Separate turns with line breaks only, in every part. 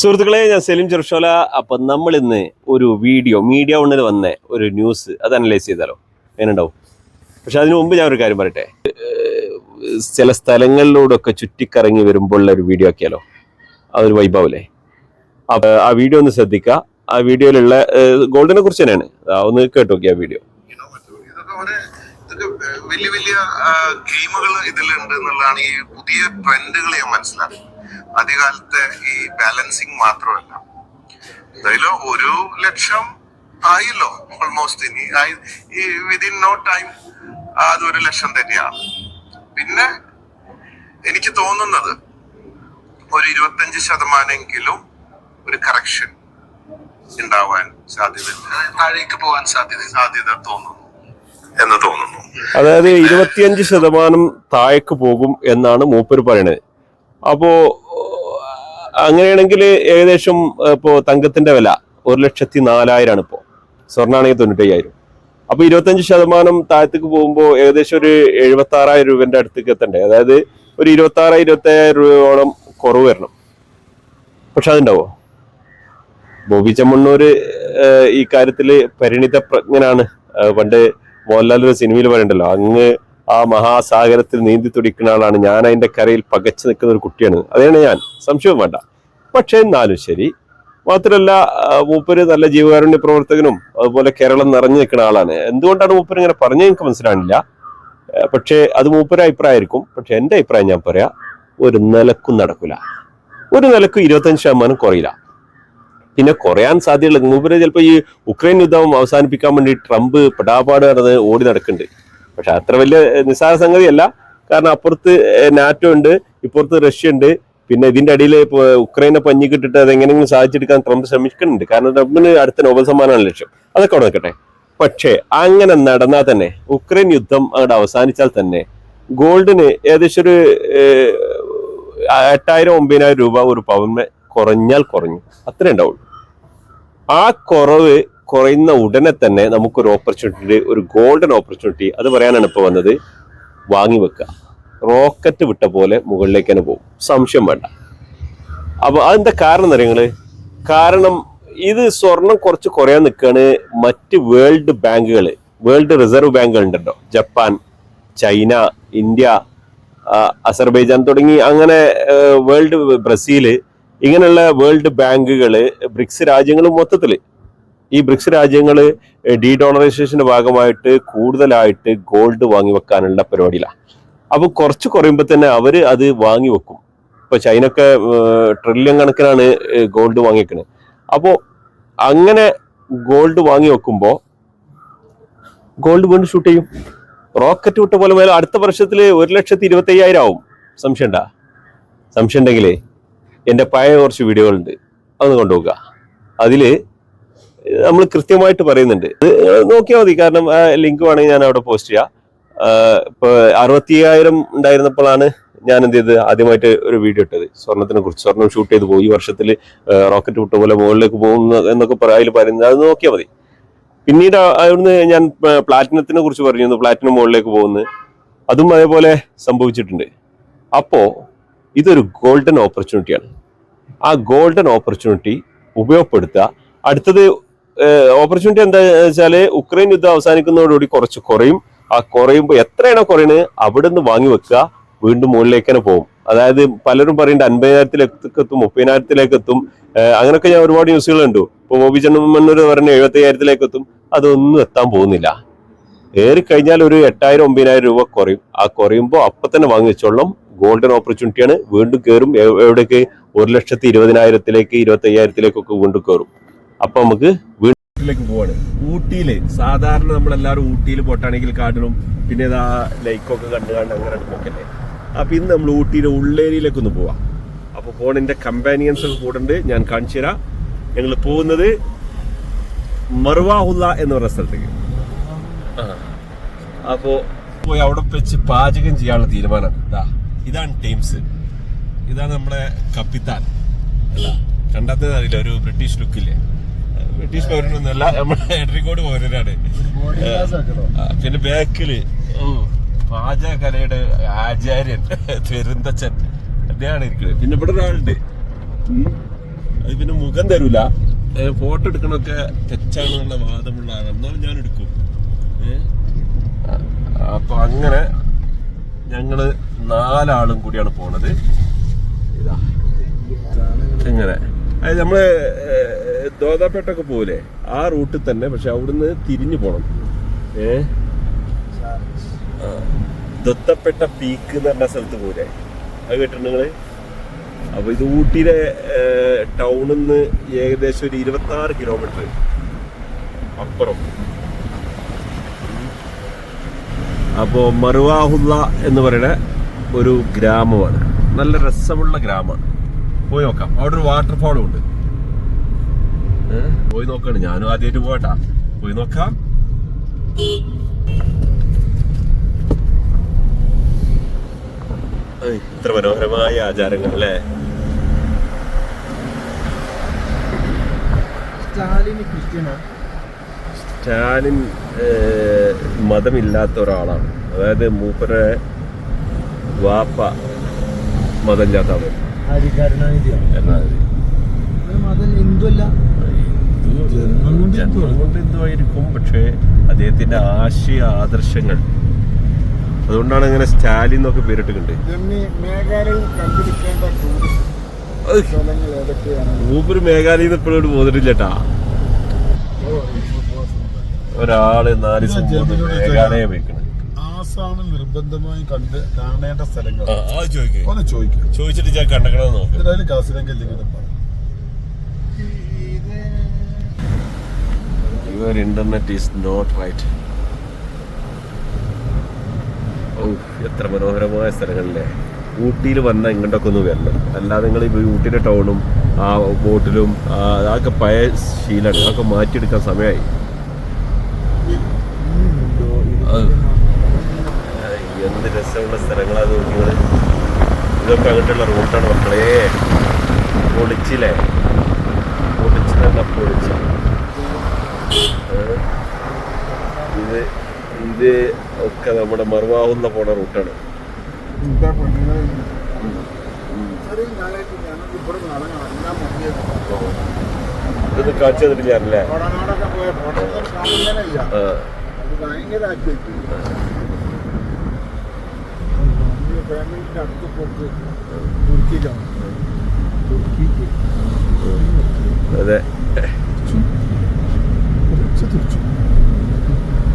സുഹൃത്തുക്കളെ ഞാൻ സെലിം ചെറുഷോല അപ്പം നമ്മൾ ഇന്ന് ഒരു വീഡിയോ മീഡിയ ഒന്നിൽ വന്ന ഒരു ന്യൂസ് അത് അനലൈസ് ചെയ്താലോ? എങ്ങനെയുണ്ടാവും? പക്ഷെ അതിനു മുമ്പ് ഞാൻ ഒരു കാര്യം പറയട്ടെ. ചില സ്ഥലങ്ങളിലൂടെ ഒക്കെ ചുറ്റിക്കറങ്ങി വരുമ്പോഴുള്ള ഒരു വീഡിയോ ആക്കിയാലോ? അതൊരു വൈഭവല്ലേ അപ്പൊ ആ വീഡിയോ ഒന്ന് ശ്രദ്ധിക്കുക. ആ വീഡിയോയിലുള്ള ഗോൾഡിനെ കുറിച്ച് തന്നെയാണ്. ഒന്ന് കേട്ടു നോക്കി ആ വീഡിയോ.
വലിയ വലിയ ഗെയിമുകൾ ഇതിലുണ്ട് എന്നുള്ളതാണ് ഈ പുതിയ ട്രെൻഡുകൾ ഞാൻ മനസ്സിലാക്കുന്നത്. ആദ്യകാലത്തെ ഈ ബാലൻസിങ് മാത്രമല്ല. എന്തായാലും ഒരു ലക്ഷം ആയില്ലോ ഓൾമോസ്റ്റ് ഇനി. ഈ വിതിൻ നോ ടൈം അത് ഒരു ലക്ഷം തന്നെയാണ് പിന്നെ എനിക്ക് തോന്നുന്നത് ഒരു ഇരുപത്തഞ്ച് ശതമാനെങ്കിലും ഒരു കറക്ഷൻ ഉണ്ടാവാൻ സാധ്യത താഴേക്ക് പോകാൻ സാധ്യത സാധ്യത തോന്നുന്നു എന്ന് തോന്നുന്നു.
അതായത് ഇരുപത്തിയഞ്ച് ശതമാനം താഴേക്ക് പോകും എന്നാണ് മൂപ്പര് പറയണത്. അപ്പോ അങ്ങനെയാണെങ്കിൽ ഏകദേശം ഇപ്പോ തങ്കത്തിന്റെ വില ഒരു ലക്ഷത്തി നാലായിരമാണ് ഇപ്പോ സ്വർണാണെങ്കിൽ തൊണ്ണൂറ്റയ്യായിരം. അപ്പോൾ ഇരുപത്തഞ്ച് ശതമാനം താഴത്തേക്ക് പോകുമ്പോൾ ഏകദേശം ഒരു എഴുപത്തി ആറായിരം രൂപന്റെ അടുത്തേക്ക് എത്തണ്ടേ? അതായത് ഒരു ഇരുപത്തി ആറ് ഇരുപത്തി അയ്യായിരം രൂപയോളം കുറവ് വരണം. പക്ഷെ അതുണ്ടാവോ? ബോബി ചമ്മണ്ണൂർ ഈ കാര്യത്തിൽ പരിണിത പ്രജ്ഞനാണ് പണ്ട് മോഹൻലാൽ ഒരു സിനിമയിൽ പറയണ്ടല്ലോ അങ്ങ് ആ മഹാസാഗരത്തിൽ നീന്തി തുടിക്കുന്ന ആളാണ്. ഞാൻ അതിന്റെ കരയിൽ പകച്ചു നിൽക്കുന്ന ഒരു കുട്ടിയാണ്. അതാണ് ഞാൻ. സംശയവും വേണ്ട. പക്ഷേ എന്നാലും ശരി. മാത്രമല്ല മൂപ്പര് നല്ല ജീവകാരുണ്യ പ്രവർത്തകനും അതുപോലെ കേരളം നിറഞ്ഞു നിൽക്കുന്ന ആളാണ്. എന്തുകൊണ്ടാണ് മൂപ്പര് ഇങ്ങനെ പറഞ്ഞത് എനിക്ക് മനസ്സിലാണില്ല പക്ഷേ അത് മൂപ്പര് അഭിപ്രായമായിരിക്കും. പക്ഷെ എന്റെ അഭിപ്രായം ഞാൻ പറയാ ഒരു നിലക്കും നടക്കില്ല ഒരു നിലക്കും ഇരുപത്തഞ്ച് ശതമാനം കുറയില്ല. പിന്നെ കുറയാൻ സാധ്യതയുള്ള മൂപ്പര് ചിലപ്പോൾ ഈ ഉക്രൈൻ യുദ്ധം അവസാനിപ്പിക്കാൻ വേണ്ടി ട്രംപ് പെടാപാട് നടന്ന് ഓടി നടക്കുന്നുണ്ട്. പക്ഷെ അത്ര വലിയ നിസ്സാര സംഗതിയല്ല. കാരണം അപ്പുറത്ത് നാറ്റോ ഉണ്ട് ഇപ്പുറത്ത് റഷ്യ ഉണ്ട്. പിന്നെ ഇതിന്റെ അടിയിൽ ഉക്രൈനെ പഞ്ഞിക്കിട്ടിട്ട് അത് എങ്ങനെയെങ്കിലും സാധിച്ചെടുക്കാൻ ട്രംപ് ശ്രമിക്കുന്നുണ്ട്. കാരണം ട്രംപിന് അടുത്ത നോബൽ സമ്മാനമാണ് ലക്ഷ്യം. അതൊക്കെ അവിടെ നിൽക്കട്ടെ പക്ഷേ അങ്ങനെ നടന്നാൽ തന്നെ ഉക്രൈൻ യുദ്ധം അങ്ങോട്ട് അവസാനിച്ചാൽ തന്നെ ഗോൾഡിന് ഏകദേശം ഒരു എട്ടായിരം ഒമ്പതിനായിരം രൂപ ഒരു പവന് കുറഞ്ഞാൽ കുറഞ്ഞു. അത്രേ ഉണ്ടാവുള്ളൂ. ആ കുറവ് കുറയുന്ന ഉടനെ തന്നെ നമുക്കൊരു ഓപ്പർച്യൂണിറ്റി ഒരു ഗോൾഡൻ ഓപ്പർച്യൂണിറ്റി അത് പറയാനാണ് ഇപ്പോൾ വന്നത്. വാങ്ങി വെക്കുക. റോക്കറ്റ് വിട്ട പോലെ മുകളിലേക്ക് തന്നെ പോകും. സംശയം വേണ്ട. അപ്പോൾ അതെന്താ കാരണം പറയുന്നത് കാരണം ഇത് സ്വർണം കുറച്ച് കുറയാൻ നിൽക്കുകയാണ് മറ്റ് വേൾഡ് ബാങ്കുകൾ വേൾഡ് റിസർവ് ബാങ്കുകൾ ഉണ്ടല്ലോ ജപ്പാൻ ചൈന ഇന്ത്യ അസർബൈജാൻ തുടങ്ങി അങ്ങനെ വേൾഡ് ബ്രസീൽ ഇങ്ങനെയുള്ള വേൾഡ് ബാങ്കുകൾ ബ്രിക്സ് രാജ്യങ്ങൾ മൊത്തത്തിൽ ഈ ബ്രിക്സ് രാജ്യങ്ങൾ ഡീ ഡോണറൈസേഷന്റെ ഭാഗമായിട്ട് കൂടുതലായിട്ട് ഗോൾഡ് വാങ്ങി വെക്കാനുള്ള പരിപാടിയിലാണ് അപ്പൊ കുറച്ച് കുറയുമ്പോൾ തന്നെ അവർ അത് വാങ്ങി വെക്കും. ഇപ്പൊ ഒക്കെ ട്രില്യൺ കണക്കിനാണ് ഗോൾഡ് വാങ്ങിക്കുന്നത് അപ്പോൾ അങ്ങനെ ഗോൾഡ് വാങ്ങി വെക്കുമ്പോൾ ഗോൾഡ് വീണ്ടും ഷൂട്ട് ചെയ്യും. റോക്കറ്റ് വിട്ട പോലെ മേലെ അടുത്ത വർഷത്തിൽ ഒരു ലക്ഷത്തി ഇരുപത്തി അയ്യായിരം ആവും. സംശയം ഉണ്ടാ? സംശയം ഉണ്ടെങ്കിലേ എന്റെ പഴയ കുറച്ച് വീഡിയോകളുണ്ട്. അതൊന്ന് കൊണ്ടുപോകുക അതിൽ നമ്മൾ കൃത്യമായിട്ട് പറയുന്നുണ്ട്. നോക്കിയാൽ മതി. കാരണം ലിങ്ക് വേണമെങ്കിൽ ഞാൻ അവിടെ പോസ്റ്റ് ചെയ്യാം. ഇപ്പോൾ ഇപ്പൊ അറുപത്തി അയ്യായിരം ഉണ്ടായിരുന്നപ്പോഴാണ് ഞാൻ എന്ത് ചെയ്ത് ആദ്യമായിട്ട് ഒരു വീഡിയോ ഇട്ടത്. സ്വർണത്തിനെ കുറിച്ച്. സ്വർണം ഷൂട്ട് ചെയ്ത് പോയി. ഈ വർഷത്തിൽ റോക്കറ്റ് വിട്ട പോലെ മുകളിലേക്ക് പോകുന്നു എന്നൊക്കെ അതിൽ പറയുന്നത്. അത് നോക്കിയാൽ മതി. പിന്നീട് അവിടുന്ന് ഞാൻ പ്ലാറ്റിനത്തിനെ കുറിച്ച് പറഞ്ഞു. പ്ലാറ്റിനം മുകളിലേക്ക് പോകുന്നു. അതും അതേപോലെ സംഭവിച്ചിട്ടുണ്ട്. അപ്പോ ഇതൊരു ഗോൾഡൻ ഓപ്പർച്യൂണിറ്റിയാണ് ആ ഗോൾഡൻ ഓപ്പർച്യൂണിറ്റി ഉപയോഗപ്പെടുത്തുക. അടുത്തത് ഓപ്പർച്യൂണിറ്റി എന്താ വെച്ചാൽ ഉക്രൈൻ യുദ്ധം അവസാനിക്കുന്നതോടുകൂടി കുറച്ച് കുറയും. ആ കുറയുമ്പോൾ എത്രയാണോ കുറയുന്നത് അവിടെ നിന്ന് വാങ്ങി വെക്കുക വീണ്ടും മുകളിലേക്ക് തന്നെ പോകും. അതായത് പലരും പറയുന്നുണ്ട് അൻപതിനായിരത്തിലേക്ക് എത്തും മുപ്പതിനായിരത്തിലേക്ക് എത്തും അങ്ങനെയൊക്കെ ഞാൻ ഒരുപാട് ന്യൂസുകൾ കണ്ടു. ഇപ്പൊ ബോബി ചെണ്ണമ്മന്നൂർ പറഞ്ഞ എഴുപത്തി അയ്യായിരത്തിലേക്ക് എത്തും അതൊന്നും എത്താൻ പോകുന്നില്ല. ഏറി കഴിഞ്ഞാൽ ഒരു എട്ടായിരം ഒമ്പതിനായിരം രൂപ കുറയും. ആ കുറയുമ്പോൾ അപ്പൊ തന്നെ വാങ്ങി വെച്ചോളാം. ഗോൾഡൻ ഓപ്പർച്യൂണിറ്റിയാണ് വീണ്ടും കയറും എവിടേക്ക്? ഒരു ലക്ഷത്തി ഇരുപതിനായിരത്തിലേക്ക് ഇരുപത്തി അയ്യായിരത്തിലേക്കൊക്കെ വീണ്ടും കയറും അപ്പൊ നമുക്ക് വീട്ടിലേക്ക് പോവാണ്. ഊട്ടിയിൽ സാധാരണ നമ്മളെല്ലാവരും ഊട്ടിയിൽ ബൊട്ടാണിക്കൽ ഗാർഡനും പിന്നെ ഇതാ ലൈക്കൊക്കെ കണ്ടു കണ്ട് അങ്ങനെ പോക്കല്ലേ അപ്പൊ ഇന്ന് നമ്മൾ ഊട്ടിയുടെ ഉള്ളേരിയിലേക്ക് ഒന്ന് പോവാം. അപ്പൊ ഫോണിന്റെ കമ്പാനിയൻസ് ഒക്കെ കൂടുണ്ട് ഞാൻ കാണിച്ചു തരാം. ഞങ്ങൾ പോകുന്നത് മറുവാഹുല്ല എന്ന് പറയുന്ന സ്ഥലത്തേക്ക്. അപ്പോ പോയി അവിടെ വെച്ച് പാചകം ചെയ്യാനുള്ള തീരുമാനം. ഇതാ ഇതാണ് ടീംസ്. ഇതാണ് നമ്മുടെ കപ്പിത്താൻ. കണ്ടാത്തത് അറിയില്ല. ഒരു ബ്രിട്ടീഷ് ലുക്കില്ലേ ബ്രിട്ടീഷ് പൗരനൊന്നുമല്ല നമ്മുടെ എഡ്രിക്കോട് പൗരനാണ് പിന്നെ ബാക്കിൽ ഓ പാചകലയുടെ ആചാര്യൻ പെരുന്തച്ചൻ അദ്ദേഹമാണ് ഇരിക്കുന്നത്. പിന്നെ ഇവിടെ ഒരാളുണ്ട്. അത് പിന്നെ മുഖം തരൂല. ഫോട്ടോ എടുക്കണൊക്കെ തെറ്റാണെന്നുള്ള വാദമുള്ള ആളാണ്. എന്നാലും ഞാൻ എടുക്കും? അപ്പൊ അങ്ങനെ ഞങ്ങൾ നാലാളും കൂടിയാണ് പോണത്. ഇതാ. എങ്ങനെ അത് നമ്മൾ ഏഹ്, ദോതാപ്പേട്ടൊക്കെ പോലെ ആ റൂട്ടിൽ തന്നെ പക്ഷെ അവിടുന്ന് തിരിഞ്ഞു പോണം. ഏ. ദത്തപ്പെട്ട പീക്ക് എന്ന് പറഞ്ഞ സ്ഥലത്ത് പോരെ അത് കേട്ടിട്ടുണ്ട് നിങ്ങൾ? അപ്പൊ ഇത് ഊട്ടിയിലെ ടൗണിൽ നിന്ന് ഏകദേശം ഒരു ഇരുപത്തി ആറ് കിലോമീറ്റർ അപ്പുറം. അപ്പോ മറുവാഹുല്ല എന്ന് പറയുന്ന ഒരു ഗ്രാമമാണ്. നല്ല രസമുള്ള ഗ്രാമമാണ്. പോയി നോക്കാം. അവിടെ ഒരു വാട്ടർഫാളും ഉണ്ട്? പോയി നോക്കാണ്. ഞാനും ആദ്യമായിട്ട് പോകട്ടാ പോയി നോക്കാം. ഇത്ര മനോഹരമായ ആചാരങ്ങൾ അല്ലേ? സ്റ്റാലിൻ മതമില്ലാത്ത ഒരാളാണ്. അതായത് മൂപ്പരെ വാപ്പ മതമില്ലാത്ത
ആളാണ്. കരുണാനിധിയാണ്?
എന്നാൽ
മതം ഹിന്ദു അല്ല ജന്മം കൊണ്ട്
ജന്മം പക്ഷേ അദ്ദേഹത്തിന്റെ ആശയ ആദർശങ്ങൾ. അതുകൊണ്ടാണ് ഇങ്ങനെ സ്റ്റാലിൻ എന്നൊക്കെ
ഏതൊക്കെയാണ്?
മൂപ്പര് മേഘാലയിൽ നിന്ന് ഇപ്പോഴും പോന്നിട്ടില്ലട്ടാ.
ഓ,
ഒരാൾ നാല് മേഘാലയ
ആസാമിൽ നിർബന്ധമായി കണ്ട് കാണേണ്ട സ്ഥലങ്ങൾ.
ചോദിച്ചിട്ട് ഞാൻ കണ്ടക്കണമെന്ന് നോക്കാം.
ഇതിലായാലും കാസിലെങ്കിൽ ഇങ്ങനെ
internet is നോട്ട് റൈറ്റ് ഓ എത്ര മനോഹരമായ സ്ഥലങ്ങളല്ലേ. ഊട്ടിയിൽ വന്ന ഇങ്ങോട്ടൊക്കെ ഒന്ന് വരണം. അല്ലാതെ നിങ്ങൾ ഈ ഊട്ടിയുടെ ടൗണും ആ ബോട്ടിലും അതൊക്കെ പഴയ ശീലമാണ് അതൊക്കെ മാറ്റിയെടുക്കാൻ സമയമായി. എന്ത് രസമുള്ള സ്ഥലങ്ങളാണ് നോക്കിയത് ഇതൊക്കെ അങ്ങോട്ടുള്ള റൂട്ടാണ് മക്കളേ. പൊളിച്ചില്ലേ? പൊളിച്ച് തന്നെ ഇത് ഒക്കെ നമ്മുടെ മറുവാവുന്ന പോണ റൂട്ടാണ്. ഇതൊന്ന് കാണിച്ചു
ഫാമിലിന്റെ അടുത്ത് പോക്ക് തുർക്കിയിലാണ്. തുർക്കിക്ക്.
അതെ.
തിരിച്ചു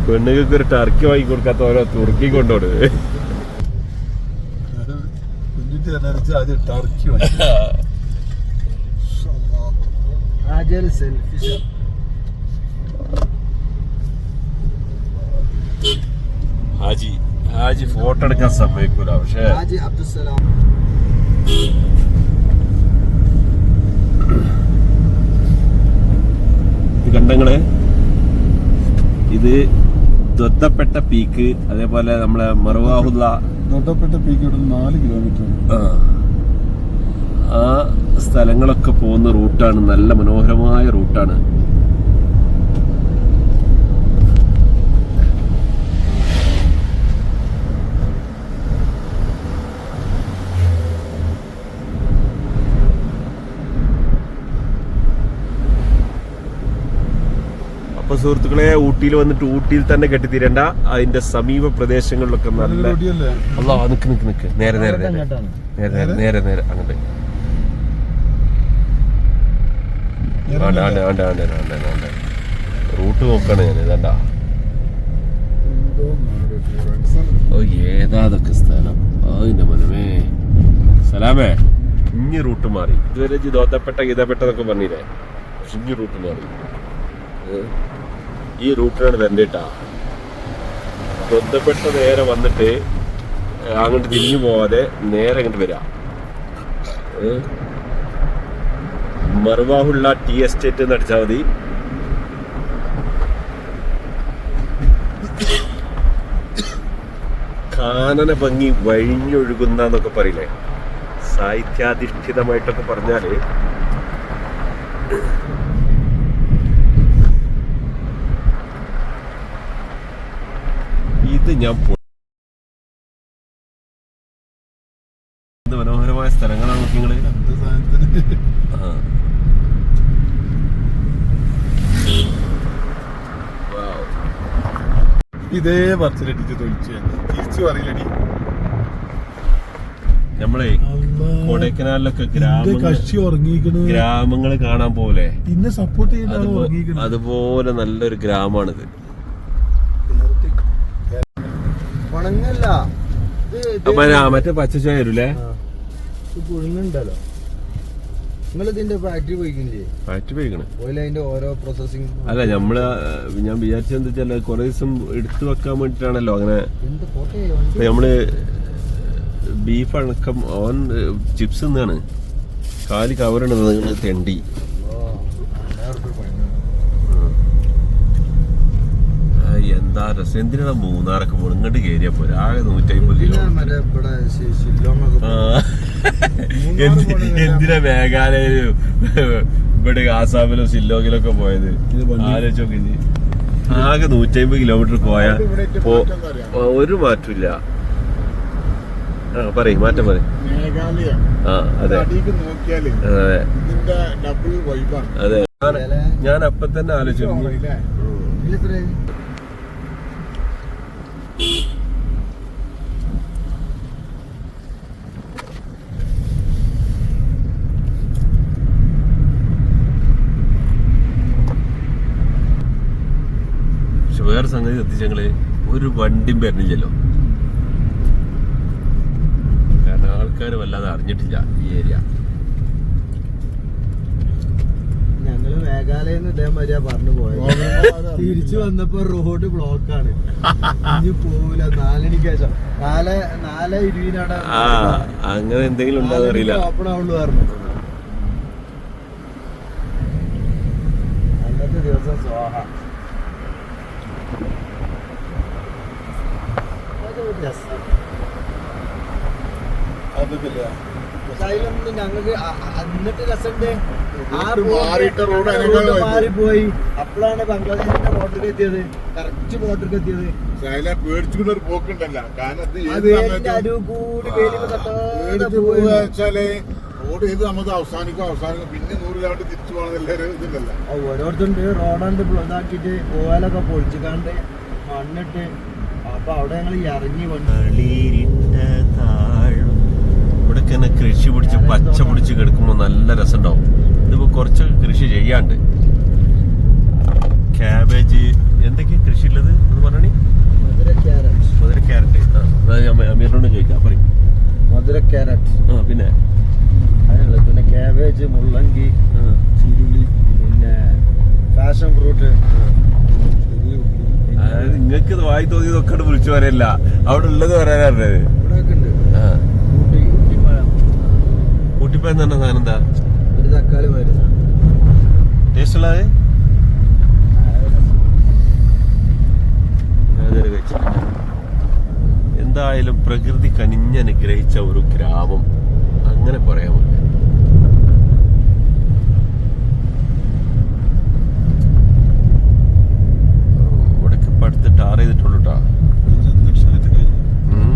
പെണ്ണുങ്ങൾക്ക് ഒരു ടർക്കി വാങ്ങി കൊടുക്കാത്ത ഓരോ തുർക്കി കൊണ്ടോട് ഹാജി. ഹാജി ഫോട്ടോ എടുക്കാൻ സമ്മതിക്കൂല പക്ഷേ.
ഹാജി അബ്ദുസലാം
ഇത് കണ്ടങ്ങളെ ഇത് ദൊത്തപ്പെട്ട പീക്ക് അതേപോലെ നമ്മളെ മറുവാഹുല്ല
ദ്വത്തപ്പെട്ട പീക്ക് ഇവിടെ നാല് കിലോമീറ്റർ.
ആ സ്ഥലങ്ങളൊക്കെ പോകുന്ന റൂട്ടാണ് നല്ല മനോഹരമായ റൂട്ടാണ്. അപ്പൊ സുഹൃത്തുക്കളെ ഊട്ടിയിൽ വന്നിട്ട് ഊട്ടിയിൽ തന്നെ കെട്ടിത്തീരണ്ട. അതിന്റെ സമീപ പ്രദേശങ്ങളിലൊക്കെ നല്ല അല്ല നിക്ക് നിക്ക് നിക്ക്. നേരെ നേരെ നേരെ. നേരെ നേരെ നേരെ? നേരെ അങ്ങോട്ട്. റൂട്ട് നോക്കാണ് ഞാൻ ഇതണ്ട.
ഏതാതൊക്കെ
ഓ സ്ഥലം. അതിന്റെ മനമേ സലാമേ. ഇഞ്ഞി റൂട്ട് മാറി. ഇതുവരെ ജിതോത്തപ്പെട്ട ഗീതപ്പെട്ടതൊക്കെ പറഞ്ഞില്ലേ? പക്ഷെ ഇഞ്ഞി റൂട്ട് മാറി? ഈ റൂട്ടിലാണ് വരണ്ടേട്ടാ ബന്ധപ്പെട്ട നേരെ വന്നിട്ട് അങ്ങോട്ട് തിരിഞ്ഞു പോവാതെ നേരെ അങ്ങോട്ട് വരാം. മർവാഹുള്ള ടി എസ്റ്റേറ്റ് എന്ന് അടിച്ചാൽ മതി. കാനന ഭംഗി വഴിഞ്ഞൊഴുകുന്ന എന്നൊക്കെ പറയില്ലേ? സാഹിത്യാധിഷ്ഠിതമായിട്ടൊക്കെ പറഞ്ഞാൽ ഇത് ഞാൻ മനോഹരമായ സ്ഥലങ്ങളാണ് നിങ്ങൾ
ഇതേ പറച്ചിലടിച്ച് തൊഴിച്ച് തിരിച്ചു അറിയില്ലടി
നമ്മളെ കൊടൈക്കനാലിലൊക്കെ ഗ്രാമങ്ങൾ ഗ്രാമങ്ങൾ കാണാൻ പോലെ.
ഇന്നെ സപ്പോർട്ട് ചെയ്യുന്ന
അതുപോലെ നല്ലൊരു ഗ്രാമമാണിത്.
ഉണങ്ങല്ല.
അപ്പൊ ആ മറ്റേ പച്ചച്ചായ വരൂലേ
പുഴുങ്ങുണ്ടല്ലോ. നിങ്ങൾ ഇതിന്റെ ഫാക്ടറി പോയിക്കില്ലേ?
ഫാക്ടറി പോയിക്കണ്.
ഓയിൽ അതിന്റെ ഓരോ പ്രോസസ്സിംഗ്
അല്ല നമ്മൾ ഞാൻ വിചാരിച്ചത് എന്താ വെച്ചാൽ കുറെ ദിവസം എടുത്തു വെക്കാൻ വേണ്ടിട്ടാണല്ലോ അങ്ങനെ നമ്മൾ ബീഫ് അടക്കം ഓൻ ചിപ്സ് എന്നാണ് കാൽ കവറിടുന്നത് തെണ്ടി ആ, എന്താ രസം എന്തിനാണ് മൂന്നാറൊക്കെ പോകണം ഇങ്ങോട്ട് കയറിയാ പോരാ. ആകെ നൂറ്റമ്പത് കിലോ
മറ്റേ ഇവിടെ ശി- ശില്ലോങ്ങൊക്കെ
ആ. എന്ത്- എന്തിനാ മേഘാലയയിലും ഇവിടെ ആസാമിലും ഷില്ലോങ്ങിലൊക്കെ പോയത്? ആലോചിച്ചോക്കി. ആകെ നൂറ്റമ്പത് കിലോമീറ്റർ പോയാ ഒരു മാറ്റമില്ല. ആ പറയും മാറ്റം പറയും.
മേഘാലയ.
ആ അതെ.
അടിക്ക് നോക്കിയാൽ
അതെ
ഡബിൾ വൈബാണ്
അതെ. ഞാൻ- അപ്പൊ തന്നെ ആലോചിച്ചു വേറെ സംഗതി എത്തിച്ചങ്ങൾ ഒരു വണ്ടിയും വരണില്ലല്ലോ കാരണം ആൾക്കാർ വല്ലാതെ അറിഞ്ഞിട്ടില്ല ഈ ഏരിയ.
മേഘാലയെന്ന് ഇതേമാതിരിയാ പറഞ്ഞു പോയത്. തിരിച്ചു വന്നപ്പോ റോഡ് ബ്ലോക്കാണ് ഇനി പോവില്ല. നാലണിക്ക് ശേഷം. നാല് നാല് ഇരുപതിനാണ്
ആ അങ്ങനെ എന്തെങ്കിലും ഉണ്ടാവും അറിയില്ല.
ഓപ്പൺ ആവുള്ളൂ പറഞ്ഞു. അന്നത്തെ ദിവസം സോഹ അതൊരു രസം.
അതൊക്കെ
പക്ഷെ ഞങ്ങൾക്ക് എന്നിട്ട്
അനുകൂലമായി
മാറിപ്പോയി. അപ്പോഴാണ് ബംഗ്ലാദേശിന്റെ ബോർഡർക്ക് എത്തിയത്. കറക്റ്റ് ബോർഡർക്ക് എത്തിയത്.
പേടിച്ചുകൊണ്ട് ഒരു പോക്കുണ്ടല്ല. കാരണം റോഡ് ഏത് സമയത്ത് അവസാനിക്കും. അവസാനിക്കും. പിന്നെ നൂറിലാണ്ട് തിരിച്ചു പോകണം എല്ലാവരും ഇതുണ്ടല്ല.
ആ ഓരോരുത്തരുണ്ട്. റോഡാണ്ട് ഇതാക്കിയിട്ട് പോയാലൊക്കെ പൊളിച്ചിക്കാണ്ട് മണ്ണിട്ട്. അപ്പൊ അവിടെ ഞങ്ങൾ ഇറങ്ങി വന്നു
ഇവിടെ തന്നെ കൃഷി പിടിച്ച് പച്ച പിടിച്ച് കിടക്കുമ്പോൾ നല്ല രസമുണ്ടാവും ഇതിപ്പോ കുറച്ച് കൃഷി ചെയ്യാണ്ട്. ക്യാബേജ് എന്തൊക്കെയാ കൃഷി ഉള്ളത് എന്ന് പറഞ്ഞി
മധുര ക്യാരറ്റ്.
ക്യാരറ്റ്. അമീറിനോട് ചോദിക്കാം പറയും.
മധുര ക്യാരറ്റ്.
ആ പിന്നെ?
അതിനുള്ളത് പിന്നെ ക്യാബേജ് മുള്ളങ്കി ചുരുളി പിന്നെ പാഷൻ ഫ്രൂട്ട്.
അതായത് നിങ്ങൾക്ക് വായി തോന്നിയതൊക്കെ വിളിച്ചു പറയല്ല. അവിടെ ഉള്ളത് പറയാനറിയത്
ഇവിടെ ഒക്കെ ഉണ്ട്.
ആ. എന്ന് പറഞ്ഞ സാധനം എന്താ
ഒരു തക്കാളി മാതിരി
ടേസ്റ്റ് ഉള്ളത്. എന്തായാലും പ്രകൃതി കനിഞ്ഞനുഗ്രഹിച്ച ഒരു ഗ്രാമം അങ്ങനെ പറയാമോ ഇവിടെ ഇപ്പൊ അടുത്ത് ടാർ ചെയ്തിട്ടുള്ളൂ. ഉം.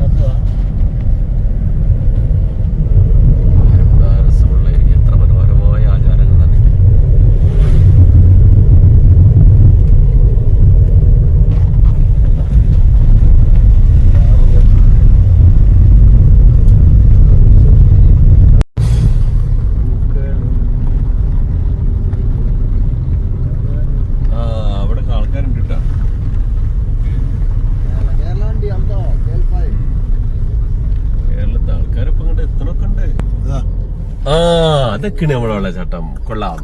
എന്താ രസമുള്ള ഏരിയ. എത്ര മനോഹരമായ ആചാരങ്ങൾ തന്നെ ആ അവിടെ ആൾക്കാരുണ്ട് കേട്ടാ
കേരള വണ്ടി അന്തോ കേൾപ്പായി
കേരളത്തെ ആൾക്കാരിപ്പോ ഇങ്ങോട്ട് എത്തണൊക്കെ ഉണ്ട് ആ അതൊക്കെയാണ് നമ്മുടെ വെള്ളച്ചാട്ടം കൊള്ളാം.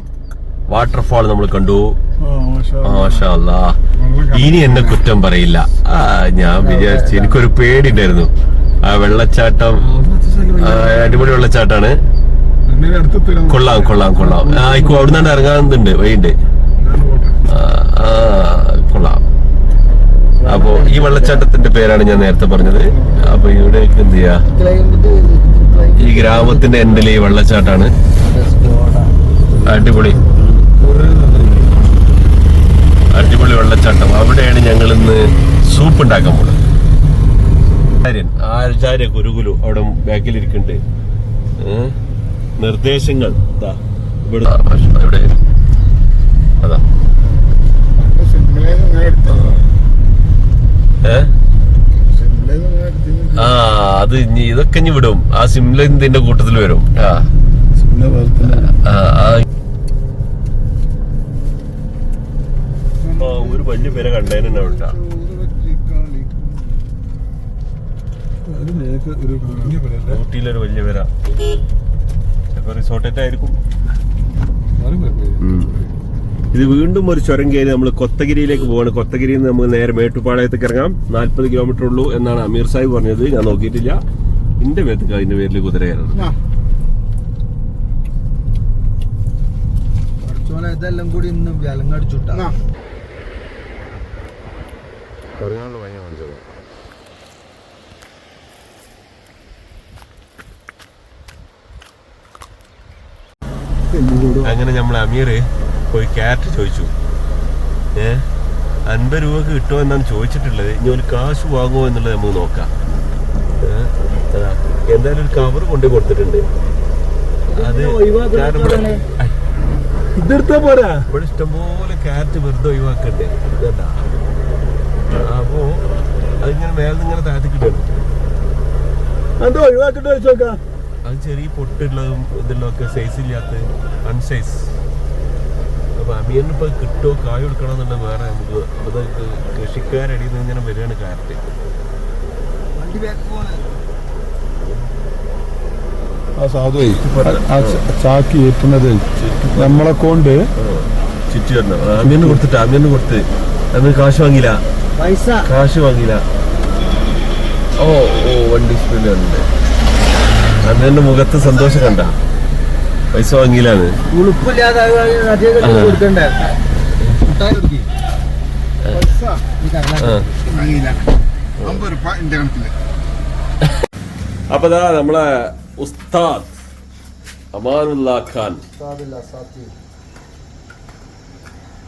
വാട്ടർഫാൾ നമ്മൾ കണ്ടു. ഇനി എന്നെ കുറ്റം പറയില്ല. ഞാൻ വിചാരിച്ചു എനിക്കൊരു പേടി ഉണ്ടായിരുന്നു ആ വെള്ളച്ചാട്ടം അടിപൊളി വെള്ളച്ചാട്ടാണ്. കൊള്ളാം കൊള്ളാം കൊള്ളാം. ആയിക്കോ ഇക്കോ അവിടുന്ന് ഇറങ്ങാനുണ്ട് വൈകിട്ട് കൊള്ളാം. അപ്പോ ഈ വെള്ളച്ചാട്ടത്തിന്റെ പേരാണ് ഞാൻ നേരത്തെ പറഞ്ഞത്. അപ്പൊ ഇവിടെ എന്ത് ചെയ്യാ? ഈ ഗ്രാമത്തിന്റെ എൻഡിൽ ഈ വെള്ളച്ചാട്ടാണ്. അടിപൊളി. അടിപൊളി വെള്ളച്ചാട്ടം. അവിടെയാണ് ഞങ്ങൾ ഇന്ന് സൂപ്പ് ഉണ്ടാക്കാൻ പോകുന്നത് ആര്യൻ ആചാര്യ ഗുരുകുലു അവിടെ ബാക്കിൽ ഇരിക്കുന്നുണ്ട് നിർദ്ദേശങ്ങൾ. ദാ ഇവിടെ ഇവിടെ അതാ
സിനിമയിൽ ഇങ്ങനെ എടുത്തത്
ഏ
സിംലയിൽ നിന്ന് എടുത്തിരുന്നു.
ആ അത് ഇനി ഇതൊക്കെ ഇനി വിടും. ആ സിംല ഇതിന്റെ കൂട്ടത്തിൽ വരും. ആ. ഒരു വലിയ പേരെ കണ്ടതിന് ഉണ്ടാ? ഊട്ടിയിലൊരു വലിയ പേരാ. ചിലപ്പോ. ഇത് വീണ്ടും ഒരു ചുരം കയറി നമ്മൾ കൊത്തഗിരിയിലേക്ക് പോവാണ്. കൊത്തഗിരിയിൽ നിന്ന് നമുക്ക് നേരെ മേട്ടുപ്പാളയത്തേക്ക് ഇറങ്ങാം. നാല്പത് കിലോമീറ്റർ ഉള്ളൂ എന്നാണ് അമീർ സാഹിബ് പറഞ്ഞത്. ഞാൻ നോക്കിയിട്ടില്ല. എന്റെ മേത്തേക്ക് അതിന്റെ പേരിൽ കുതിര കയറണം.
ഇതെല്ലാം കൂടി ഇന്ന് വിലങ്ങടിച്ചുട്ടാ.
അങ്ങനെ നമ്മൾ അമീർ പോയി ക്യാരറ്റ് ചോദിച്ചു. ഏ അൻപത് രൂപക്ക് കിട്ടുമോ എന്നാണ് ചോദിച്ചിട്ടുള്ളത്. ഇനി ഒരു കാശ് വാങ്ങുമോ എന്നുള്ളത് നമുക്ക് നോക്കാം. എന്തായാലും ഒരു കവർ കൊണ്ടു കൊടുത്തിട്ടുണ്ട്. അത്
ഇതെടുത്താ പോരാ?
ഇവിടെ ഇഷ്ടംപോലെ ക്യാരറ്റ് വെറുതെ ഒഴിവാക്കണ്ടേ ഇതല്ല അപ്പോ അതിങ്ങനെ മേലെ ഇങ്ങനെ
അത് ഒഴിവാക്കിട്ട് വെച്ചോക്കാം
അത് ചെറിയ പൊട്ടുള്ളതും ഇതിലൊക്കെ സൈസ് ഇല്ലാത്ത അൺസൈസ് അപ്പൊ അമീറിന് ഇപ്പൊ കിട്ടുമോ കായ് കൊടുക്കണമെന്നുണ്ടെങ്കിൽ വേറെ നമുക്ക് അത് കൃഷിക്കാരടിയിൽ നിന്ന് ഇങ്ങനെ വരികയാണ് കാരറ്റ്
ബാക്ക് പോണേ
ആ സാധു ചാക്കി ഏറ്റുന്നത് നമ്മളെ കൊണ്ട്.
ചുറ്റി വരണം. അമീറിന് കൊടുത്തിട്ട് അമീറിന് കൊടുത്ത്. അമീർ കാശ് വാങ്ങിയില്ല.
പൈസ.
കാശ് വാങ്ങിയില്ല. ഓ ഓ വണ്ടി സ്പീഡ് ഉണ്ട്. അമീറിന്റെ മുഖത്ത് സന്തോഷം കണ്ട. പൈസ വാങ്ങിയില്ലാന്ന് അപ്പൊ ദാ നമ്മളെ ഉസ്താദ് അമാനുല്ലാ ഖാൻ.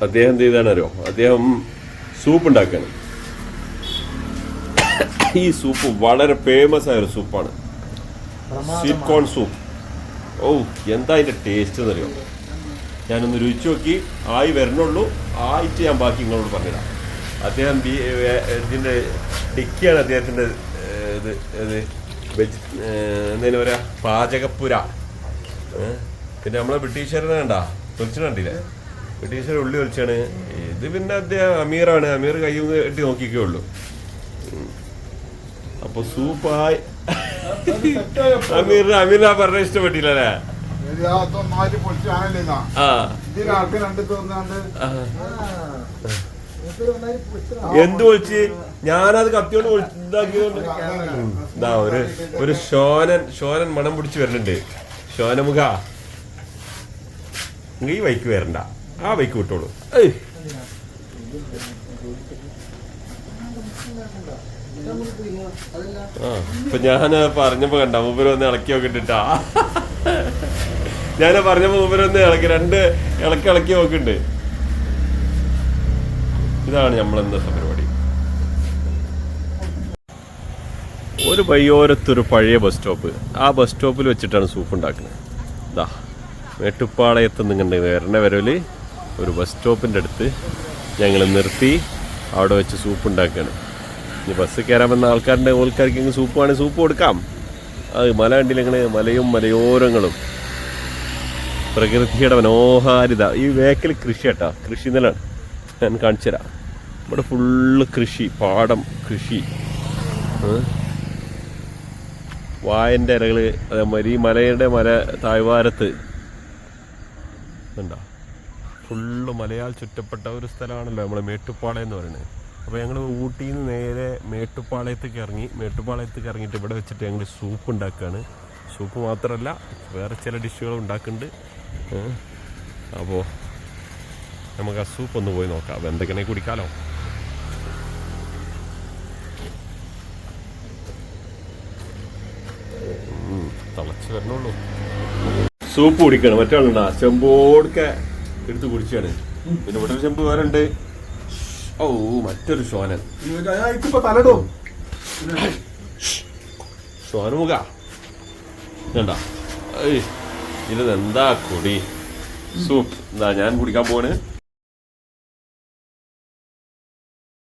അദ്ദേഹം എന്ത് ചെയ്താണ് അദ്ദേഹം സൂപ്പ് ഉണ്ടാക്കാണ്. ഈ സൂപ്പ് വളരെ ഫേമസ് ആയ ഒരു സൂപ്പാണ്. സ്വീറ്റ് കോൺ സൂപ്പ് ഓ എന്താ അതിന്റെ ടേസ്റ്റ് എന്ന് എന്നറിയോ? ഞാനൊന്ന് രുചിച്ച് നോക്കി. ആയി വരണുള്ളൂ. ആയിട്ട് ഞാൻ ബാക്കി നിങ്ങളോട് പറഞ്ഞിടാം അദ്ദേഹം ബി- ഇതിന്റെ ഡിക്കിയാണ് അദ്ദേഹത്തിന്റെ ഇത് ഇത് വെജ് എന്തേലും പറയാ പാചകപ്പുര. പിന്നെ നമ്മളെ ബ്രിട്ടീഷുകാരനെ കണ്ട? തൊലിച്ചു കണ്ടില്ലേ? ബ്രിട്ടീഷുകാർ ഉള്ളി ഒളിച്ചാണ് ഇത് പിന്നെ അദ്ദേഹം അമീറാണ്. അമീർ കൈ കെട്ടി നോക്കിക്കേ ഉള്ളൂ അപ്പോൾ സൂപ്പായി. അമീറിന് അമീറിന് ആ പറഞ്ഞ ഇഷ്ടപ്പെട്ടില്ലല്ലേ. എന്ത് വിളിച്ച് ഞാനത് കത്തിയോണ്ട് ഇതാക്കിയോണ്ട്. ഇതാ ഒരു ഒരു ശോനൻ ശോനൻ മണം പിടിച്ച് വരുന്നുണ്ട്. ശോനമുഖ. ഈ ബൈക്ക് വരണ്ട. ആ ബൈക്ക് വിട്ടോളൂ. ഏയ്. ആ ഇപ്പൊ ഞാൻ പറഞ്ഞപ്പോ കണ്ട മൂപ്പര് ഒന്ന് ഇളക്കി നോക്കിട്ടാ ഞാൻ പറഞ്ഞപ്പോ മൂപ്പര് ഒന്ന് ഇളക്കി രണ്ട് ഇളക്കി ഇളക്കി നോക്കുന്നുണ്ട് ഇതാണ് നമ്മൾ പരിപാടി. ഒരു വയ്യോരത്തൊരു പഴയ ബസ് സ്റ്റോപ്പ് ആ ബസ് സ്റ്റോപ്പിൽ വെച്ചിട്ടാണ് സൂപ്പ് ഉണ്ടാക്കുന്നത് ഇതാ മേട്ടുപ്പാളയത്ത് നിങ്ങളുടെ വരണ വരവിൽ ഒരു ബസ് സ്റ്റോപ്പിന്റെ അടുത്ത് ഞങ്ങൾ നിർത്തി അവിടെ വെച്ച് സൂപ്പ് ഉണ്ടാക്കുകയാണ് ഇനി ബസ് കയറാൻ വന്ന ആൾക്കാരുടെ ആൾക്കാർക്ക് സൂപ്പ് വേണമെങ്കിൽ സൂപ്പ് കൊടുക്കാം. അത് മല കണ്ടില്ലെങ്കിൽ മലയും മലയോരങ്ങളും. പ്രകൃതിയുടെ മനോഹാരിത. ഈ വേക്കൽ കൃഷി കേട്ടാ. കൃഷി നിലാണ് ഞാൻ കാണിച്ചു തരാം. ഇവിടെ ഫുള്ള് കൃഷി പാടം കൃഷി? വായന്റെ ഇലകൾ അതേമാതിരി ഈ മലയുടെ മല താഴ്വാരത്ത്. ഉണ്ടോ ഫുള്ള് മലയാൽ ചുറ്റപ്പെട്ട ഒരു സ്ഥലമാണല്ലോ നമ്മളെ മേട്ടുപ്പാളയെന്ന് പറയുന്നത്. അപ്പോൾ ഞങ്ങൾ ഊട്ടിയിൽ നിന്ന് നേരെ മേട്ടുപ്പാളയത്തേക്ക് ഇറങ്ങി. മേട്ടുപ്പാളയത്തേക്ക് ഇറങ്ങിയിട്ട് ഇവിടെ വെച്ചിട്ട് ഞങ്ങൾ സൂപ്പ് ഉണ്ടാക്കുകയാണ് സൂപ്പ് മാത്രമല്ല വേറെ ചില ഡിഷുകൾ ഉണ്ടാക്കുന്നുണ്ട്. അപ്പോൾ നമുക്ക് ആ സൂപ്പ് ഒന്ന് പോയി നോക്കാം. എന്തൊക്കെയാണെങ്കിൽ എന്തൊക്കെയാണെ കുടിക്കാലോ. തിളച്ച് വരണുള്ളൂ. സൂപ്പ് കുടിക്കണം. മറ്റാളുണ്ടാ ചെമ്പോടൊക്കെ എടുത്ത് കുടിച്ചാണ്. പിന്നെ ഇവിടെ ചെമ്പ് വേറെ ഉണ്ട്. ഓ മറ്റൊരു ശോനൻ
തലടും
ശോനമുഖ ഇത് എന്താ കൊടി? സൂപ്പ്. എന്താ ഞാൻ കുടിക്കാൻ പോവാണ്.